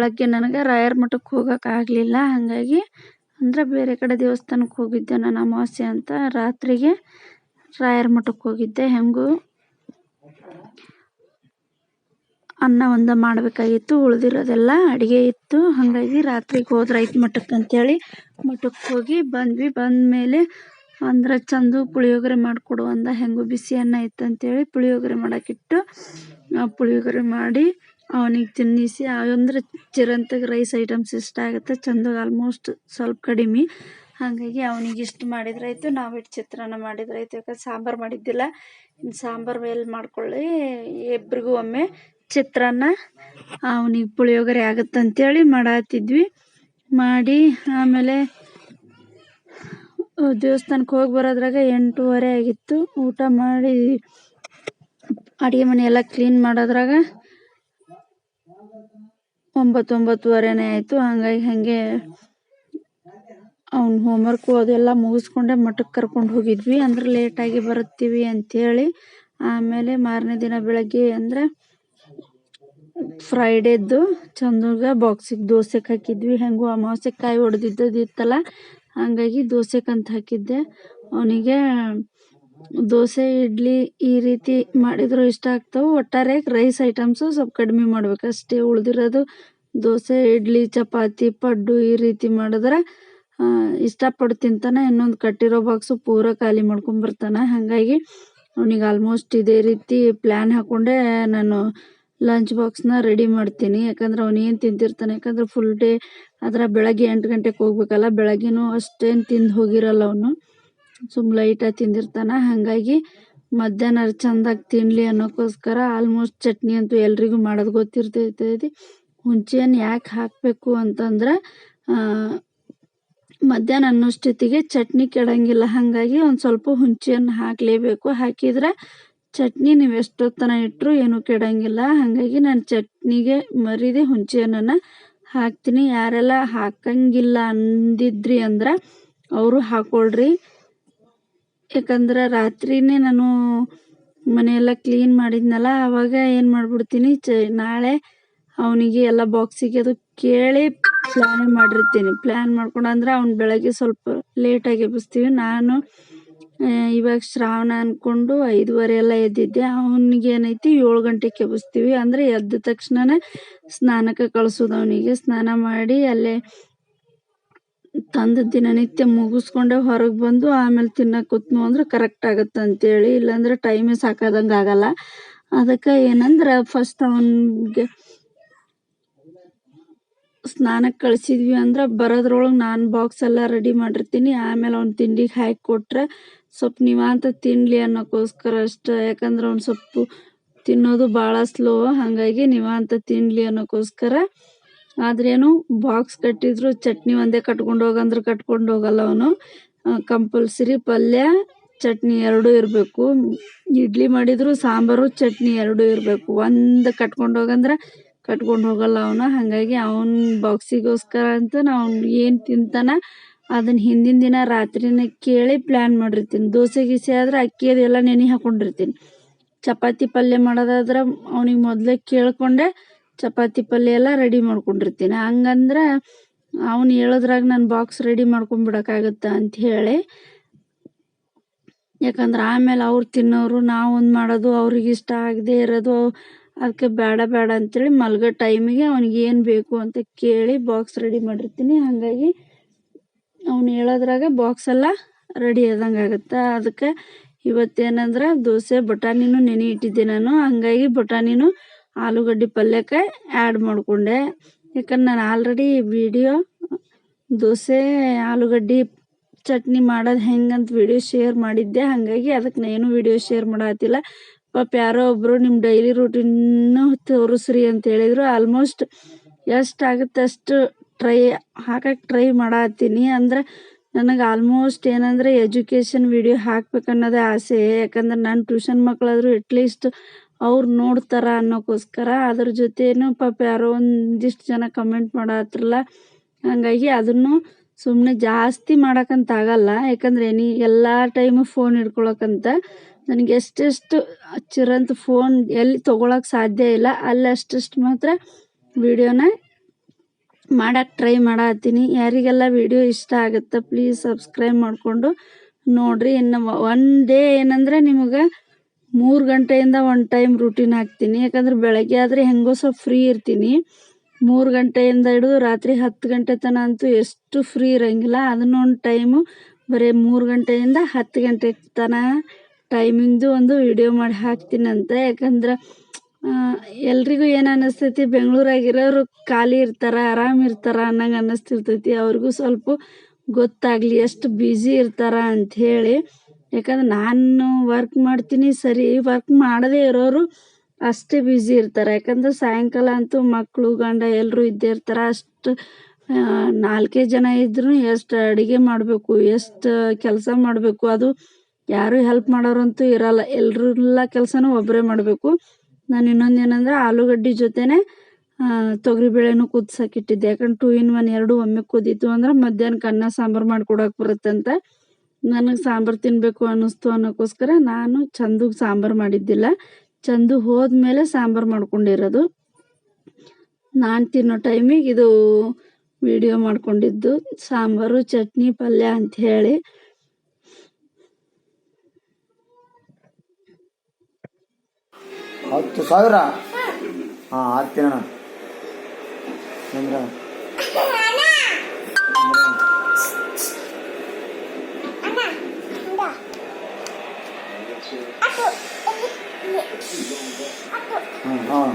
ಬೆಳಗ್ಗೆ ನನಗೆ ರಾಯರ ಮಠಕ್ಕೆ ಹೋಗೋಕೆ ಆಗಲಿಲ್ಲ. ಹಾಗಾಗಿ ಅಂದರೆ ಬೇರೆ ಕಡೆ ದೇವಸ್ಥಾನಕ್ಕೆ ಹೋಗಿದ್ದೆ ನಾನು ಅಮಾವಾಸ್ಯೆ ಅಂತ. ರಾತ್ರಿಗೆ ರಾಯರ ಮಠಕ್ಕೆ ಹೋಗಿದ್ದೆ. ಹೆಂಗೂ ಅನ್ನ ಒಂದು ಮಾಡಬೇಕಾಗಿತ್ತು, ಉಳಿದಿರೋದೆಲ್ಲ ಅಡುಗೆ ಇತ್ತು. ಹಾಗಾಗಿ ರಾತ್ರಿಗೆ ಹೋದ್ರಾಯ್ತು ಮಠಕ್ಕೆ ಅಂತೇಳಿ ಮಠಕ್ಕೆ ಹೋಗಿ ಬಂದ್ವಿ. ಬಂದಮೇಲೆ ಅಂದ್ರೆ ಚಂದು ಪುಳಿಯೋಗರೆ ಮಾಡಿಕೊಡು ಅಂದ. ಹೆಂಗು ಬಿಸಿ ಅನ್ನ ಇತ್ತು ಅಂತೇಳಿ ಪುಳಿಯೋಗರೆ ಮಾಡೋಕ್ಕಿಟ್ಟು ಪುಳಿಯೋಗರೆ ಮಾಡಿ ಅವನಿಗೆ ತಿನ್ನಿಸಿ ಅಂದ್ರೆ ಚಿರಂತಗೆ ರೈಸ್ ಐಟಮ್ಸ್ ಇಷ್ಟ ಆಗುತ್ತೆ, ಚಂದಗೆ ಆಲ್ಮೋಸ್ಟ್ ಸ್ವಲ್ಪ ಕಡಿಮೆ. ಹಾಗಾಗಿ ಅವನಿಗೆ ಇಷ್ಟು ಮಾಡಿದ್ರಾಯ್ತು ನಾವು ಇಟ್ಟು ಚಿತ್ರಾನ್ನ ಮಾಡಿದ್ರಾಯ್ತು ಯಾಕಂದ್ರೆ ಸಾಂಬಾರು ಮಾಡಿದ್ದಿಲ್ಲ ಇನ್ನು ಸಾಂಬಾರು ಮೇಲೆ ಮಾಡ್ಕೊಳ್ಳಿ ಇಬ್ರಿಗೂ ಒಮ್ಮೆ ಚಿತ್ರಾನ್ನ, ಅವನಿಗೆ ಪುಳಿಯೋಗರೆ ಆಗುತ್ತಂತೇಳಿ ಮಾಡತ್ತಿದ್ವಿ ಮಾಡಿ ಆಮೇಲೆ ದೇವಸ್ಥಾನಕ್ಕೆ ಹೋಗಿ ಬರೋದ್ರಾಗ ಎಂಟೂವರೆ ಆಗಿತ್ತು. ಊಟ ಮಾಡಿ ಅಡುಗೆ ಮನೆ ಎಲ್ಲ ಕ್ಲೀನ್ ಮಾಡೋದ್ರಾಗ ಒಂಬತ್ತು ಒಂಬತ್ತುವರೆನೇ ಆಯಿತು, ಹಾಗಾಗಿ ಹಾಗೆ ಅವ್ನ ಹೋಮ್ವರ್ಕು ಅದೆಲ್ಲ ಮುಗಿಸ್ಕೊಂಡೆ ಮಠಕ್ಕೆ ಕರ್ಕೊಂಡು ಹೋಗಿದ್ವಿ. ಅಂದ್ರೆ ಲೇಟಾಗಿ ಬರುತ್ತೀವಿ ಅಂಥೇಳಿ ಆಮೇಲೆ ಮಾರನೇ ದಿನ ಬೆಳಗ್ಗೆ ಅಂದರೆ ಫ್ರೈಡೇದ್ದು ಚಂದಗ ಬಾಕ್ಸಿಗೆ ದೋಸೆಗೆ ಹಾಕಿದ್ವಿ. ಹೆಂಗೂ ಅಮಾವಾಸ್ಯೆ ಕಾಯಿ ಹೊಡೆದಿದ್ದದ್ದು ಇತ್ತಲ್ಲ ಹಾಗಾಗಿ ದೋಸೆಗಂತ ಹಾಕಿದ್ದೆ. ಅವನಿಗೆ ದೋಸೆ, ಇಡ್ಲಿ ಈ ರೀತಿ ಮಾಡಿದ್ರು ಇಷ್ಟ ಆಗ್ತಾವ. ಒಟ್ಟಾರೆ ರೈಸ್ ಐಟಮ್ಸು ಸ್ವಲ್ಪ ಕಡಿಮೆ ಮಾಡ್ಬೇಕು. ಅಷ್ಟೇ ಉಳಿದಿರೋದು ದೋಸೆ, ಇಡ್ಲಿ, ಚಪಾತಿ, ಪಡ್ಡು ಈ ರೀತಿ ಮಾಡಿದ್ರೆ ಇಷ್ಟಪಟ್ಟು ತಿಂತಾನೆ. ಇನ್ನೊಂದು ಕಟ್ಟಿರೋ ಬಾಕ್ಸು ಪೂರ ಖಾಲಿ ಮಾಡ್ಕೊಂಬರ್ತಾನೆ ಹಾಗಾಗಿ ಅವನಿಗೆ ಆಲ್ಮೋಸ್ಟ್ ಇದೇ ರೀತಿ ಪ್ಲ್ಯಾನ್ ಹಾಕೊಂಡೆ ನಾನು ಲಂಚ್ ಬಾಕ್ಸ್ನ ರೆಡಿ ಮಾಡ್ತೀನಿ. ಯಾಕಂದ್ರೆ ಅವನು ಏನು ತಿಂತಿರ್ತಾನೆ? ಯಾಕಂದ್ರೆ ಫುಲ್ ಡೇ ಅದರ ಬೆಳಗ್ಗೆ ಎಂಟು ಗಂಟೆಗೆ ಹೋಗ್ಬೇಕಲ್ಲ, ಬೆಳಗ್ಗೆನೂ ಅಷ್ಟೇನು ತಿಂದು ಹೋಗಿರಲ್ಲ ಅವನು. ಸುಮ್ಮ ಲೈಟಾಗಿ ತಿಂದಿರ್ತಾನೆ. ಹಾಗಾಗಿ ಮಧ್ಯಾಹ್ನ ಚಂದಾಗಿ ತಿನ್ನಲಿ ಅನ್ನೋಕ್ಕೋಸ್ಕರ ಆಲ್ಮೋಸ್ಟ್ ಚಟ್ನಿ ಅಂತೂ ಎಲ್ರಿಗೂ ಮಾಡೋದು ಗೊತ್ತಿರ್ತೈತಿ. ಹುಂಚೆಯನ್ನು ಯಾಕೆ ಹಾಕಬೇಕು ಅಂತಂದ್ರೆ ಮಧ್ಯಾಹ್ನ ಅನ್ನೋಷ್ಟೊತ್ತಿಗೆ ಚಟ್ನಿ ಕೆಡಂಗಿಲ್ಲ. ಹಾಗಾಗಿ ಒಂದು ಸ್ವಲ್ಪ ಹುಂಚೆಹಣ್ಣು ಹಾಕಲೇಬೇಕು. ಹಾಕಿದ್ರೆ ಚಟ್ನಿ ನೀವು ಎಷ್ಟೊತ್ತನ ಇಟ್ಟರು ಏನೂ ಕೆಡಂಗಿಲ್ಲ. ಹಾಗಾಗಿ ನಾನು ಚಟ್ನಿಗೆ ಮರೀದೆ ಹುಂಚೆಹಣ್ಣನ್ನು ಹಾಕ್ತೀನಿ. ಯಾರೆಲ್ಲ ಹಾಕಂಗಿಲ್ಲ ಅಂದಿದ್ರಿ ಅಂದ್ರೆ ಅವರು ಹಾಕೊಳ್ರಿ. ಯಾಕಂದ್ರೆ ರಾತ್ರಿನೇ ನಾನು ಮನೆಯೆಲ್ಲ ಕ್ಲೀನ್ ಮಾಡಿದ್ನಲ್ಲ ಆವಾಗ ಏನು ಮಾಡ್ಬಿಡ್ತೀನಿ, ಚ, ನಾಳೆ ಅವನಿಗೆ ಎಲ್ಲ ಬಾಕ್ಸಿಗೆ ಅದು ಕೇಳಿ ಪ್ಲಾನ್ ಮಾಡಿರ್ತೀನಿ. ಪ್ಲ್ಯಾನ್ ಮಾಡ್ಕೊಂಡು ಅಂದ್ರೆ ಅವ್ನು ಬೆಳಗ್ಗೆ ಸ್ವಲ್ಪ ಲೇಟಾಗಿ ಎಬ್ಬಿಸ್ತೀವಿ. ನಾನು ಇವಾಗ ಶ್ರಾವಣ ಅಂದ್ಕೊಂಡು ಐದುವರೆ ಎಲ್ಲ ಎದ್ದಿದ್ದೆ. ಅವನಿಗೆ ಏನೈತಿ, ಏಳು ಗಂಟೆಗೆ ಎಬ್ಬಿಸ್ತೀವಿ. ಅಂದರೆ ಎದ್ದ ತಕ್ಷಣನೇ ಸ್ನಾನಕ್ಕೆ ಕಳಿಸೋದು ಅವನಿಗೆ. ಸ್ನಾನ ಮಾಡಿ ಅಲ್ಲೇ ತಂದ ದಿನನಿತ್ಯ ಮುಗಿಸ್ಕೊಂಡೆ ಹೊರಗೆ ಬಂದು ಆಮೇಲೆ ತಿನ್ನಕ್ಕೆ ಕೂತ್ನು ಅಂದ್ರೆ ಕರೆಕ್ಟ್ ಆಗುತ್ತೆ ಅಂತೇಳಿ, ಇಲ್ಲಾಂದ್ರೆ ಟೈಮೇ ಸಾಕಾದಂಗೆ ಆಗಲ್ಲ. ಅದಕ್ಕೆ ಏನಂದ್ರೆ ಫಸ್ಟ್ ಅವನಿಗೆ ಸ್ನಾನಕ್ಕೆ ಕಳಿಸಿದ್ವಿ ಅಂದ್ರೆ ಬರೋದ್ರೊಳಗೆ ನಾನು ಬಾಕ್ಸ್ ಎಲ್ಲ ರೆಡಿ ಮಾಡಿರ್ತೀನಿ. ಆಮೇಲೆ ಅವ್ನು ತಿಂಡಿಗೆ ಹಾಕಿ ಕೊಟ್ರೆ ಸ್ವಲ್ಪ ನಿವಾಂತ ತಿನ್ನಲಿ ಅನ್ನೋಕ್ಕೋಸ್ಕರ ಅಷ್ಟೇ. ಯಾಕಂದ್ರೆ ಅವ್ನು ಸ್ವಲ್ಪ ತಿನ್ನೋದು ಭಾಳ ಸ್ಲೋ ಹಾಗಾಗಿ ನಿವಾಂತ ತಿನ್ನಲಿ ಅನ್ನೋಕ್ಕೋಸ್ಕರ ಆದ್ರೇನು ಬಾಕ್ಸ್ ಕಟ್ಟಿದ್ರು ಚಟ್ನಿ ಒಂದೇ ಕಟ್ಕೊಂಡು ಹೋಗಂದ್ರೆ ಕಟ್ಕೊಂಡು ಹೋಗಲ್ಲ ಅವನು. ಕಂಪಲ್ಸರಿ ಪಲ್ಯ, ಚಟ್ನಿ ಎರಡೂ ಇರಬೇಕು. ಇಡ್ಲಿ ಮಾಡಿದ್ರು ಸಾಂಬಾರು, ಚಟ್ನಿ ಎರಡೂ ಇರಬೇಕು. ಒಂದು ಕಟ್ಕೊಂಡು ಹೋಗಂದ್ರೆ ಕಟ್ಕೊಂಡು ಹೋಗಲ್ಲ ಅವನು. ಹಾಗಾಗಿ ಅವನ ಬಾಕ್ಸಿಗೋಸ್ಕರ ಅಂತ ನಾವು ಏನು ತಿಂತಾನ ಅದನ್ನ ಹಿಂದಿನ ದಿನ ರಾತ್ರಿನೇ ಕೇಳಿ ಪ್ಲ್ಯಾನ್ ಮಾಡಿರ್ತೀನಿ. ದೋಸೆ, ಗೀಸೆ ಆದ್ರೆ ಅಕ್ಕಿ ಅದೆಲ್ಲ ನೆನೆ ಹಾಕೊಂಡಿರ್ತೀನಿ. ಚಪಾತಿ ಪಲ್ಯ ಮಾಡೋದಾದ್ರೆ ಅವನಿಗೆ ಮೊದಲೇ ಕೇಳ್ಕೊಂಡೆ ಚಪಾತಿ ಪಲ್ಯ ಎಲ್ಲ ರೆಡಿ ಮಾಡ್ಕೊಂಡಿರ್ತೀನಿ. ಹಂಗಂದ್ರೆ ಅವನು ಹೇಳೋದ್ರಾಗ ನಾನು ಬಾಕ್ಸ್ ರೆಡಿ ಮಾಡ್ಕೊಂಬಿಡೋಕ್ಕಾಗತ್ತೆ ಅಂತ ಹೇಳಿ. ಯಾಕಂದ್ರೆ ಆಮೇಲೆ ಅವ್ರು ತಿನ್ನೋರು ನಾವು ಒಂದು ಮಾಡೋದು ಅವ್ರಿಗೆ ಇಷ್ಟ ಆಗದೆ ಇರೋದು ಅದಕ್ಕೆ ಬೇಡ ಬೇಡ ಅಂತೇಳಿ ಮಲ್ಗೋ ಟೈಮಿಗೆ ಅವ್ನಿಗೆ ಏನು ಬೇಕು ಅಂತ ಕೇಳಿ ಬಾಕ್ಸ್ ರೆಡಿ ಮಾಡಿರ್ತೀನಿ. ಹಾಗಾಗಿ ಅವ್ನು ಹೇಳೋದ್ರಾಗ ಬಾಕ್ಸ್ ಎಲ್ಲ ರೆಡಿ ಆದಂಗೆ ಆಗುತ್ತೆ. ಅದಕ್ಕೆ ಇವತ್ತೇನಂದ್ರೆ ದೋಸೆ, ಬಟಾಣಿನೂ ನೆನೆ ಇಟ್ಟಿದ್ದೆ ನಾನು. ಹಂಗಾಗಿ ಬಟಾಣಿನೂ ಆಲೂಗಡ್ಡೆ ಪಲ್ಯಕ್ಕೆ ಆ್ಯಡ್ ಮಾಡಿಕೊಂಡೆ. ಯಾಕಂದ್ರೆ ನಾನು ಆಲ್ರೆಡಿ ವಿಡಿಯೋ ದೋಸೆ, ಆಲೂಗಡ್ಡೆ ಚಟ್ನಿ ಮಾಡೋದು ಹೆಂಗಂತ ವಿಡಿಯೋ ಶೇರ್ ಮಾಡಿದ್ದೆ. ಹಾಗಾಗಿ ಅದಕ್ಕೆ ನಾನು ವಿಡಿಯೋ ಶೇರ್ ಮಾಡತ್ತಿಲ್ಲ ಪಾಪ ಯಾರೋ ಒಬ್ಬರು ನಿಮ್ಮ ಡೈಲಿ ರೂಟೀನು ತೋರಿಸ್ರಿ ಅಂತ ಹೇಳಿದರು. ಆಲ್ಮೋಸ್ಟ್ ಎಷ್ಟಾಗುತ್ತೆ ಅಷ್ಟು ಟ್ರೈ ಹಾಕಕ್ಕೆ ಟ್ರೈ ಮಾಡತ್ತೀನಿ ಅಂದ್ರೆ ನನಗೆ ಆಲ್ಮೋಸ್ಟ್ ಏನಂದರೆ ಎಜುಕೇಷನ್ ವಿಡಿಯೋ ಹಾಕ್ಬೇಕು ಅನ್ನೋದೇ ಆಸೆ. ಯಾಕಂದ್ರೆ ನಾನು ಟ್ಯೂಷನ್ ಮಕ್ಕಳಾದರೂ ಅಟ್ಲೀಸ್ಟ್ ಅವ್ರು ನೋಡ್ತಾರ ಅನ್ನೋಕ್ಕೋಸ್ಕರ ಅದ್ರ ಜೊತೆನು ಪಾಪ ಯಾರೋ ಒಂದಿಷ್ಟು ಜನ ಕಮೆಂಟ್ ಮಾಡತ್ರಲ್ಲ. ಹಾಗಾಗಿ ಅದನ್ನು ಸುಮ್ಮನೆ ಜಾಸ್ತಿ ಮಾಡೋಕ್ಕಂತ ಆಗಲ್ಲ. ಯಾಕಂದ್ರೆ ನೀ ಎಲ್ಲ ಟೈಮು ಫೋನ್ ಹಿಡ್ಕೊಳಕ್ಕಂತ ನನಗೆ ಎಷ್ಟೆಷ್ಟು ಚಿರಂತ ಫೋನ್ ಎಲ್ಲಿ ತೊಗೊಳಕ್ಕೆ ಸಾಧ್ಯ ಇಲ್ಲ. ಅಲ್ಲಿ ಅಷ್ಟಷ್ಟು ಮಾತ್ರ ವಿಡಿಯೋನ ಮಾಡಕ್ಕೆ ಟ್ರೈ ಮಾಡತ್ತೀನಿ. ಯಾರಿಗೆಲ್ಲ ವಿಡಿಯೋ ಇಷ್ಟ ಆಗುತ್ತೆ ಪ್ಲೀಸ್ ಸಬ್ಸ್ಕ್ರೈಬ್ ಮಾಡಿಕೊಂಡು ನೋಡ್ರಿ. ಇನ್ನು ಒನ್ ಡೇ ಏನಂದ್ರೆ ನಿಮಗೆ ಮೂರು ಗಂಟೆಯಿಂದ ಒಂದು ಟೈಮ್ ರೂಟೀನ್ ಹಾಕ್ತೀನಿ. ಯಾಕಂದ್ರೆ ಬೆಳಗ್ಗೆ ಆದರೆ ಹೆಂಗೋ ಸ್ವಲ್ಪ ಫ್ರೀ ಇರ್ತೀನಿ. ಮೂರು ಗಂಟೆಯಿಂದ ಹಿಡಿದು ರಾತ್ರಿ ಹತ್ತು ಗಂಟೆ ತನಕ ಅಂತೂ ಎಷ್ಟು ಫ್ರೀ ಇರೋಂಗಿಲ್ಲ. ಅದನ್ನು ಒಂದು ಟೈಮು ಬರೀ ಮೂರು ಗಂಟೆಯಿಂದ ಹತ್ತು ಗಂಟೆ ತನಕ ಟೈಮಿಂಗ್ದು ಒಂದು ವಿಡಿಯೋ ಮಾಡಿ ಹಾಕ್ತೀನಂತೆ. ಯಾಕಂದ್ರೆ ಎಲ್ರಿಗೂ ಏನು ಅನ್ನಿಸ್ತೈತಿ ಬೆಂಗಳೂರಾಗಿರೋರು ಖಾಲಿ ಇರ್ತಾರೆ, ಆರಾಮ್ ಇರ್ತಾರೆ ಅನ್ನಂಗೆ ಅನ್ನಿಸ್ತಿರ್ತೈತಿ ಅವ್ರಿಗೂ ಸ್ವಲ್ಪ ಗೊತ್ತಾಗಲಿ, ಎಷ್ಟು ಬ್ಯುಸಿ ಇರ್ತಾರ ಅಂಥೇಳಿ ಯಾಕಂದ್ರೆ ನಾನು ವರ್ಕ್ ಮಾಡ್ತೀನಿ, ಸರಿ ವರ್ಕ್ ಮಾಡದೇ ಇರೋರು ಅಷ್ಟೇ ಬ್ಯುಸಿ ಇರ್ತಾರೆ. ಯಾಕಂದ್ರೆ ಸಾಯಂಕಾಲ ಅಂತೂ ಮಕ್ಕಳು ಗಂಡ ಎಲ್ಲರೂ ಇದ್ದೇ ಇರ್ತಾರೆ. ಅಷ್ಟು ನಾಲ್ಕೇ ಜನ ಇದ್ರೂ ಎಷ್ಟು ಅಡುಗೆ ಮಾಡಬೇಕು, ಎಷ್ಟು ಕೆಲಸ ಮಾಡಬೇಕು, ಅದು ಯಾರು ಹೆಲ್ಪ್ ಮಾಡೋರಂತೂ ಇರಲ್ಲ. ಎಲ್ಲರೆಲ್ಲ ಕೆಲಸನೂ ಒಬ್ಬರೇ ಮಾಡಬೇಕು. ನಾನು ಇನ್ನೊಂದು ಏನಂದ್ರೆ ಆಲೂಗಡ್ಡೆ ಜೊತೆನೆ ತೊಗರಿಬೇಳೆನೂ ಕುದ್ಸಕ್ಕೆ ಇಟ್ಟಿದ್ದೆ ಯಾಕಂದ್ರೆ ಟೂ ಇನ್ ಒನ್ ಎರಡು ಒಮ್ಮೆ ಕುದೀತು ಅಂದ್ರೆ ಮಧ್ಯಾಹ್ನಕ್ಕೆ ಅನ್ನ ಸಾಂಬಾರು ಮಾಡ್ಕೊಡಕ್ಕೆ ಬರುತ್ತಂತ. ನನಗೆ ಸಾಂಬಾರ್ ತಿನ್ನಬೇಕು ಅನ್ನಿಸ್ತು ಅನ್ನೋಕ್ಕೋಸ್ಕರ ನಾನು ಚಂದಗ್ ಸಾಂಬಾರ್ ಮಾಡಿದ್ದಿಲ್ಲ. ಚಂದು ಹೋದ್ಮೇಲೆ ಸಾಂಬಾರ್ ಮಾಡ್ಕೊಂಡಿರೋದು. ನಾನು ತಿನ್ನೋ ಟೈಮಿಗೆ ಇದು ವಿಡಿಯೋ ಮಾಡ್ಕೊಂಡಿದ್ದು. ಸಾಂಬಾರು, ಚಟ್ನಿ, ಪಲ್ಯ ಅಂತ ಹೇಳಿ. ಹತ್ತು ಸಾವಿರ? ಹಾಂ ಹಾಕ್ತೀನಣ್ಣ ಅಂದ್ರೆ ಹ್ಞೂ ಹಾಂ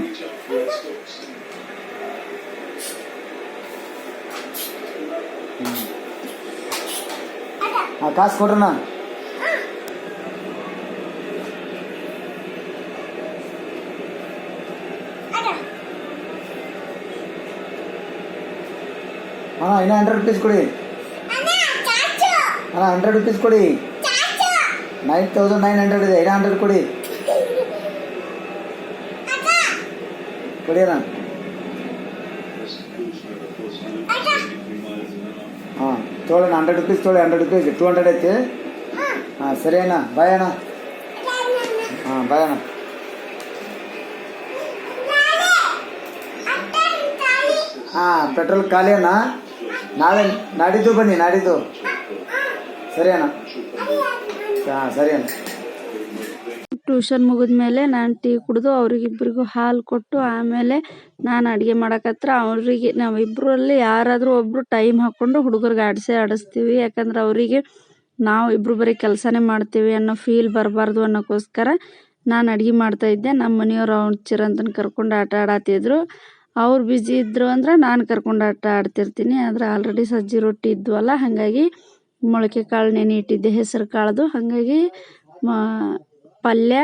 ಹಾಂ ಕಾಸು ಕೊಡ್ರಣ್ಣ ಅಣ್ಣ ಇನ್ನೂ ಹಂಡ್ರೆಡ್ ರುಪೀಸ್ ಕೊಡಿ ಅಣ್ಣ ಹಂಡ್ರೆಡ್ ರುಪೀಸ್ ಕೊಡಿ ನೈನ್ ತೌಸಂಡ್ ನೈನ್ ಹಂಡ್ರೆಡ್ ಇದೆ ಇನ್ನೂ ಹಂಡ್ರೆಡ್ ಕೊಡಿ ಕೊಡಿ ಅಣ್ಣ ಹಾಂ ತೊಗೊಳ್ಳೋಣ ಹಂಡ್ರೆಡ್ ರುಪೀಸ್ ತೊಗೊಳ್ಳಿ ಹಂಡ್ರೆಡ್ ರುಪೀಸ್ ಟೂ ಹಂಡ್ರೆಡ್ ಐತಿ ಹಾಂ ಸರಿ ಅಣ್ಣ ಬಾಯ್ ಅಣ್ಣ ಹಾಂ ಬಾಯ್ ಅಣ್ಣ ಹಾಂ ಪೆಟ್ರೋಲ್ ಖಾಲಿ ಅಣ್ಣ ನಾಳೆ ನಾಡಿದ್ದು ಬನ್ನಿ ನಾಡಿದ್ದು ಸರಿ ಅಣ್ಣ ಟ್ಯೂಷನ್ ಮುಗಿದ್ಮೇಲೆ ನಾನು ಟೀ ಕುಡಿದು ಅವ್ರಿಗಿಬ್ಬರಿಗೂ ಹಾಲು ಕೊಟ್ಟು ಆಮೇಲೆ ನಾನು ಅಡುಗೆ ಮಾಡಕತ್ರ ಅವರಿಗೆ ನಾವಿಬ್ಬರಲ್ಲಿ ಯಾರಾದರೂ ಒಬ್ಬರು ಟೈಮ್ ಹಾಕ್ಕೊಂಡು ಹುಡುಗರಿಗೆ ಆಡಿಸಿ ಆಡಿಸ್ತೀವಿ. ಯಾಕಂದ್ರೆ ಅವರಿಗೆ ನಾವು ಇಬ್ಬರು ಬರೀ ಕೆಲಸನೇ ಮಾಡ್ತೀವಿ ಅನ್ನೋ ಫೀಲ್ ಬರಬಾರ್ದು ಅನ್ನೋಕ್ಕೋಸ್ಕರ ನಾನು ಅಡುಗೆ ಮಾಡ್ತಾಯಿದ್ದೆ ನಮ್ಮ ಮನೆಯವ್ರು ಅವ್ನು ಚಿರಂತನ ಕರ್ಕೊಂಡು ಆಟ ಆಡತ್ತಿದ್ರು ಅವ್ರು ಬ್ಯುಸಿ ಇದ್ದರು ಅಂದ್ರೆ ನಾನು ಕರ್ಕೊಂಡು ಆಟ ಆಡ್ತಿರ್ತೀನಿ. ಆದರೆ ಆಲ್ರೆಡಿ ಸಜ್ಜಿ ರೊಟ್ಟಿ ಇದ್ವಲ್ಲ, ಹಾಗಾಗಿ ಮೊಳಕೆ ಕಾಳು ನೆನೆ ಇಟ್ಟಿದ್ದೆ ಹೆಸರು ಕಾಳ್ದು. ಹಾಗಾಗಿ ಪಲ್ಯ,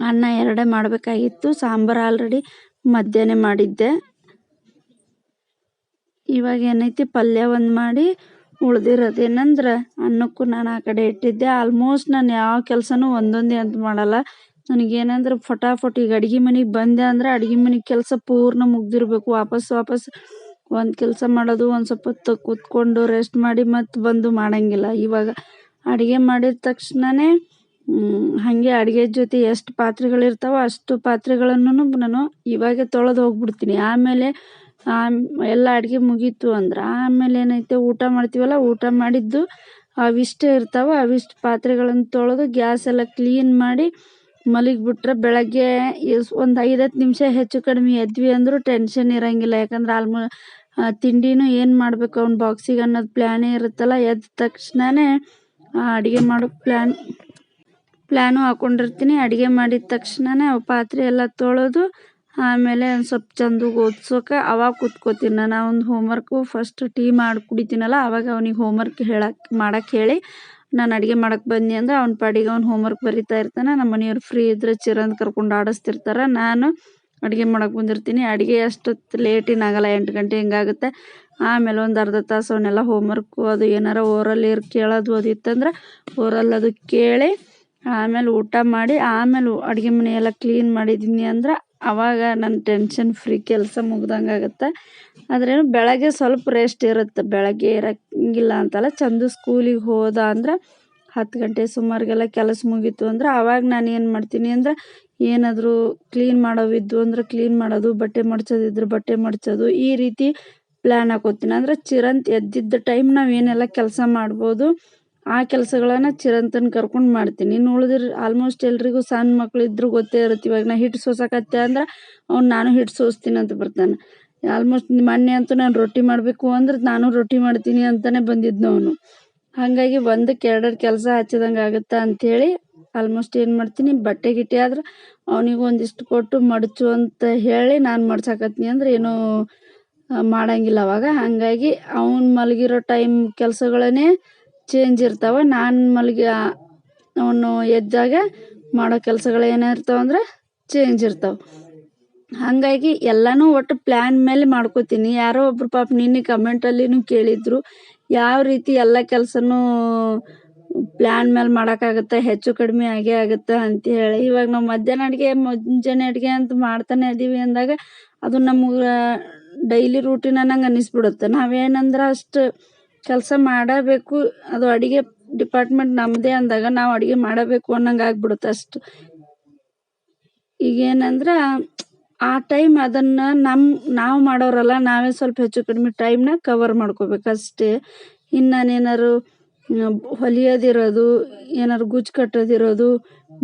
ಅನ್ನ ಎರಡೇ ಮಾಡಬೇಕಾಗಿತ್ತು. ಸಾಂಬಾರು ಆಲ್ರೆಡಿ ಮಧ್ಯಾಹ್ನ ಮಾಡಿದ್ದೆ. ಇವಾಗ ಏನೈತಿ, ಪಲ್ಯ ಒಂದು ಮಾಡಿ ಉಳ್ದಿರೋದು. ಏನಂದ್ರೆ, ಅನ್ನಕ್ಕೂ ನಾನು ಆ ಕಡೆ ಇಟ್ಟಿದ್ದೆ. ಆಲ್ಮೋಸ್ಟ್ ನಾನು ಯಾವ ಕೆಲಸನೂ ಒಂದೊಂದೇ ಅಂತ ಮಾಡಲ್ಲ. ನನಗೇನಂದ್ರೆ, ಫಟಾಫಟ್ ಈಗ ಅಡುಗೆ ಮನೆಗೆ ಬಂದೆ ಅಂದ್ರೆ ಅಡುಗೆ ಮನೆ ಕೆಲಸ ಪೂರ್ಣ ಮುಗ್ದಿರಬೇಕು. ವಾಪಸ್ ವಾಪಸ್ ಒಂದು ಕೆಲಸ ಮಾಡೋದು, ಒಂದು ಸ್ವಲ್ಪ ಹೊತ್ತು ಕೂತ್ಕೊಂಡು ರೆಸ್ಟ್ ಮಾಡಿ ಮತ್ತೆ ಬಂದು ಮಾಡಂಗಿಲ್ಲ. ಇವಾಗ ಅಡುಗೆ ಮಾಡಿದ ತಕ್ಷಣನೇ ಹಾಗೆ ಅಡುಗೆ ಜೊತೆ ಎಷ್ಟು ಪಾತ್ರೆಗಳಿರ್ತಾವೋ ಅಷ್ಟು ಪಾತ್ರೆಗಳನ್ನು ನಾನು ಇವಾಗೆ ತೊಳೆದು ಹೋಗ್ಬಿಡ್ತೀನಿ. ಆಮೇಲೆ, ಆಮ್, ಎಲ್ಲ ಅಡುಗೆ ಮುಗೀತು ಅಂದ್ರೆ ಆಮೇಲೆ ಏನೈತೆ, ಊಟ ಮಾಡ್ತೀವಲ್ಲ, ಊಟ ಮಾಡಿದ್ದು ಅವಿಷ್ಟೇ ಇರ್ತಾವೆ, ಅವಿಷ್ಟು ಪಾತ್ರೆಗಳನ್ನು ತೊಳೆದು ಗ್ಯಾಸ್ ಎಲ್ಲ ಕ್ಲೀನ್ ಮಾಡಿ ಮಲಗಿಬಿಟ್ರೆ ಬೆಳಗ್ಗೆ ಒಂದು ಐದು ಹತ್ತು ನಿಮಿಷ ಹೆಚ್ಚು ಕಡಿಮೆ ಎದ್ವಿ ಅಂದರೂ ಟೆನ್ಷನ್ ಇರೋಂಗಿಲ್ಲ. ಯಾಕಂದ್ರೆ ಆಲ್ಮೋ ತಿಂಡಿನೂ ಏನು ಮಾಡ್ಬೇಕು? ಅವ್ನ ಬಾಕ್ಸಿಗೆ ಅನ್ನೋದು ಪ್ಲಾನ್ ಇರುತ್ತಲ್ಲ, ಎದ್ದ ಆ, ಅಡಿಗೆ ಮಾಡೋ ಪ್ಲಾನ್ ಪ್ಲಾನು ಹಾಕೊಂಡಿರ್ತೀನಿ. ಅಡಿಗೆ ಮಾಡಿದ ತಕ್ಷಣನೇ ಪಾತ್ರೆ ಎಲ್ಲ ತೊಳೆದು, ಆಮೇಲೆ ಒಂದು ಸ್ವಲ್ಪ ಚಂದಗೆ ಓದ್ಸೋಕೆ ಅವಾಗ ಕೂತ್ಕೋತೀನಿ. ನಾನು ಅವ್ನ ಹೋಮ್ವರ್ಕು ಫಸ್ಟ್ ಟೀ ಮಾಡಿ ಕುಡಿತೀನಲ್ಲ ಅವಾಗ ಅವ್ನಿಗೆ ಹೋಮ್ವರ್ಕ್ ಹೇಳಕ್ಕೆ ಮಾಡಕ್ಕೆ ಹೇಳಿ, ನಾನು ಅಡುಗೆ ಮಾಡಕ್ಕೆ ಬಂದ್ನಿ ಅಂದ್ರೆ ಅವ್ನ ಪಾಡಿಗೆ ಅವ್ನು ಹೋಮ್ವರ್ಕ್ ಬರಿತಾ ಇರ್ತಾನೆ. ನಮ್ಮ ಮನೆಯವ್ರು ಫ್ರೀ ಇದ್ದರೆ ಚಿರಂದ್ ಕರ್ಕೊಂಡು ಆಡಿಸ್ತಿರ್ತಾರೆ. ನಾನು ಅಡುಗೆ ಮಾಡಕ್ಕೆ ಬಂದಿರ್ತೀನಿ. ಅಡುಗೆ ಅಷ್ಟೊತ್ತು ಲೇಟಿನಾಗಲ್ಲ ಎಂಟು ಗಂಟೆ ಹಿಂಗಾಗುತ್ತೆ ಆಮೇಲೆ ಒಂದು ಅರ್ಧ ತಾಸು ಅವನ್ನೆಲ್ಲ ಹೋಮ್ವರ್ಕು ಅದು ಏನಾರ ಓರಲ್ ಇರ್ ಕೇಳೋದು ಅದು ಇತ್ತಂದ್ರೆ ಓರಲ್ ಅದು ಕೇಳಿ ಆಮೇಲೆ ಊಟ ಮಾಡಿ ಆಮೇಲೆ ಅಡುಗೆ ಮನೆ ಎಲ್ಲ ಕ್ಲೀನ್ ಮಾಡಿದ್ದೀನಿ ಅಂದ್ರೆ ಅವಾಗ ನನ್ನ ಟೆನ್ಷನ್ ಫ್ರೀ ಕೆಲಸ ಮುಗ್ದಂಗೆ ಆಗುತ್ತೆ. ಆದ್ರೇನು ಬೆಳಗ್ಗೆ ಸ್ವಲ್ಪ ರೆಸ್ಟ್ ಇರುತ್ತೆ. ಬೆಳಗ್ಗೆ ಇರೋಂಗಿಲ್ಲ ಅಂತಲ್ಲ, ಚಂದು ಸ್ಕೂಲಿಗೆ ಹೋದ ಅಂದ್ರೆ ಹತ್ತು ಗಂಟೆ ಸುಮಾರಿಗೆಲ್ಲ ಕೆಲಸ ಮುಗೀತು ಅಂದ್ರೆ ಆವಾಗ ನಾನು ಏನು ಮಾಡ್ತೀನಿ ಅಂದ್ರೆ ಏನಾದರೂ ಕ್ಲೀನ್ ಮಾಡೋವಿದ್ದು ಅಂದ್ರೆ ಕ್ಲೀನ್ ಮಾಡೋದು, ಬಟ್ಟೆ ಮಡ್ಚೋದಿದ್ರೆ ಬಟ್ಟೆ ಮಡ್ಚೋದು, ಈ ರೀತಿ ಪ್ಲ್ಯಾನ್ ಹಾಕೋತೀನಿ. ಅಂದ್ರೆ ಚಿರಂತ್ ಎದ್ದಿದ್ದ ಟೈಮ್ ನಾವು ಏನೆಲ್ಲ ಕೆಲಸ ಮಾಡ್ಬೋದು, ಆ ಕೆಲಸಗಳನ್ನ ಚಿರಂತನ ಕರ್ಕೊಂಡು ಮಾಡ್ತೀನಿ. ಇನ್ನು ಉಳಿದ್ರೆ ಆಲ್ಮೋಸ್ಟ್ ಎಲ್ರಿಗೂ ಸಣ್ಣ ಮಕ್ಳು ಇದ್ರು ಗೊತ್ತೇ ಇರುತ್ತೆ, ಇವಾಗ ನಾ ಹಿಟ್ಟು ಸೋಸಕತ್ತೆ ಅಂದ್ರೆ ಅವ್ನು ನಾನು ಹಿಟ್ಟು ಸೋಸ್ತೀನಿ ಅಂತ ಬರ್ತಾನೆ. ಆಲ್ಮೋಸ್ಟ್ ಮೊನ್ನೆ ಅಂತೂ ನಾನು ರೊಟ್ಟಿ ಮಾಡಬೇಕು ಅಂದ್ರೆ ನಾನು ರೊಟ್ಟಿ ಮಾಡ್ತೀನಿ ಅಂತಲೇ ಬಂದಿದ್ನು ಅವನು. ಹಾಗಾಗಿ ಒಂದಕ್ಕೆ ಎರಡೆರಡು ಕೆಲಸ ಹಚ್ಚಿದಂಗೆ ಆಗುತ್ತೆ ಅಂಥೇಳಿ ಆಲ್ಮೋಸ್ಟ್ ಏನು ಮಾಡ್ತೀನಿ, ಬಟ್ಟೆ ಗಿಟ್ಟೆ ಆದ್ರೆ ಅವನಿಗೆ ಒಂದಿಷ್ಟು ಕೊಟ್ಟು ಮಡಚು ಅಂತ ಹೇಳಿ ನಾನು ಮಡ್ಸಕತ್ತೀನಿ ಅಂದ್ರೆ ಏನೂ ಮಾಡಂಗಿಲ್ಲ ಅವಾಗ. ಹಾಗಾಗಿ ಅವ್ನು ಮಲಗಿರೋ ಟೈಮ್ ಕೆಲಸಗಳನ್ನೇ ಚೇಂಜ್ ಇರ್ತಾವೆ. ನಾನು ಮಲಗಿ ಅವನು ಎದ್ದಾಗ ಮಾಡೋ ಕೆಲಸಗಳು ಅಂದ್ರೆ ಚೇಂಜ್ ಇರ್ತಾವೆ. ಹಾಗಾಗಿ ಎಲ್ಲನೂ ಒಟ್ಟು ಪ್ಲ್ಯಾನ್ ಮೇಲೆ ಮಾಡ್ಕೋತೀನಿ. ಯಾರೋ ಒಬ್ರು ಪಾಪ ನಿನ್ನೆ ಕಮೆಂಟಲ್ಲಿನೂ ಕೇಳಿದ್ರು. ಯಾವ ರೀತಿ ಎಲ್ಲ ಕೆಲಸನೂ ಪ್ಲ್ಯಾನ್ ಮೇಲೆ ಮಾಡೋಕ್ಕಾಗುತ್ತೆ, ಹೆಚ್ಚು ಕಡಿಮೆ ಆಗೇ ಆಗುತ್ತೆ ಅಂತ ಹೇಳಿ. ಇವಾಗ ನಾವು ಮಧ್ಯಾಹ್ನ ಅಡುಗೆ, ಮುಂಜಾನೆ ಅಡುಗೆ ಅಂತ ಮಾಡ್ತಾನೆ ಇದೀವಿ ಅಂದಾಗ ಅದು ನಮ್ಗೆ ಡೈಲಿ ರೂಟೀನ್ ಅನ್ನಂಗೆ ಅನ್ನಿಸ್ಬಿಡುತ್ತೆ. ನಾವೇನಂದ್ರೆ ಅಷ್ಟು ಕೆಲಸ ಮಾಡಬೇಕು, ಅದು ಅಡುಗೆ ಡಿಪಾರ್ಟ್ಮೆಂಟ್ ನಮ್ಮದೇ ಅಂದಾಗ ನಾವು ಅಡುಗೆ ಮಾಡಬೇಕು ಅನ್ನಂಗೆ ಆಗ್ಬಿಡುತ್ತೆ ಅಷ್ಟು. ಈಗೇನಂದ್ರೆ ಆ ಟೈಮ್ ಅದನ್ನ ನಮ್, ನಾವು ಮಾಡೋರಲ್ಲ, ನಾವೇ ಸ್ವಲ್ಪ ಹೆಚ್ಚು ಕಡಿಮೆ ಟೈಮ್ನ ಕವರ್ ಮಾಡ್ಕೋಬೇಕು ಅಷ್ಟೇ. ಇನ್ನು ನಾನೇನಾರು ಹೊಲಿಯೋದಿರೋದು, ಏನಾರು ಗುಜ್ ಕಟ್ಟೋದಿರೋದು,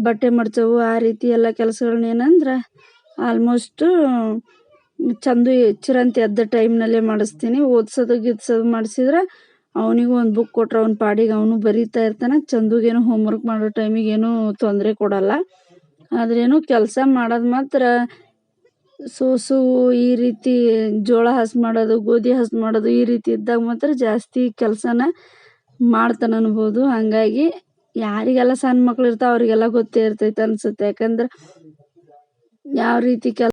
ಬಟ್ಟೆ ಮಡ್ಚೋವು, ಆ ರೀತಿ ಎಲ್ಲ ಕೆಲಸಗಳನ್ನ ಏನಂದ್ರೆ ಆಲ್ಮೋಸ್ಟು ಚಂದು ಚಿರಂತಿ ಎದ್ದ ಟೈಮ್ನಲ್ಲೇ ಮಾಡಿಸ್ತೀನಿ. ಓದ್ಸೋದು, ಗಿದ್ಸೋದು ಮಾಡಿಸಿದ್ರೆ ಅವನಿಗೂ ಒಂದು ಬುಕ್ ಕೊಟ್ರೆ ಅವ್ನ ಪಾಡಿಗೆ ಅವನು ಬರೀತಾ ಇರ್ತಾನೆ. ಚಂದುಗೇನು ಹೋಮ್ವರ್ಕ್ ಮಾಡೋ ಟೈಮಿಗೆ ತೊಂದರೆ ಕೊಡಲ್ಲ. ಆದ್ರೇನು ಕೆಲಸ ಮಾಡೋದು ಮಾತ್ರ ಸೋಸು ಈ ರೀತಿ ಜೋಳ ಹಸ್ ಮಾಡೋದು, ಗೋಧಿ ಹಸ್ ಮಾಡೋದು ಈ ರೀತಿ ಇದ್ದಾಗ ಮಾತ್ರ ಜಾಸ್ತಿ ಕೆಲಸನ ಮಾಡ್ತಾನೆ ಅನ್ಬೋದು. ಹಾಗಾಗಿ ಯಾರಿಗೆಲ್ಲ ಸಣ್ಣ ಮಕ್ಳು ಇರ್ತಾವೆ ಅವರಿಗೆಲ್ಲ ಗೊತ್ತೇ ಇರ್ತೈತೆ ಅನ್ಸುತ್ತೆ. ಯಾಕಂದ್ರೆ ಯಾವ ರೀತಿ ಕೆಲ್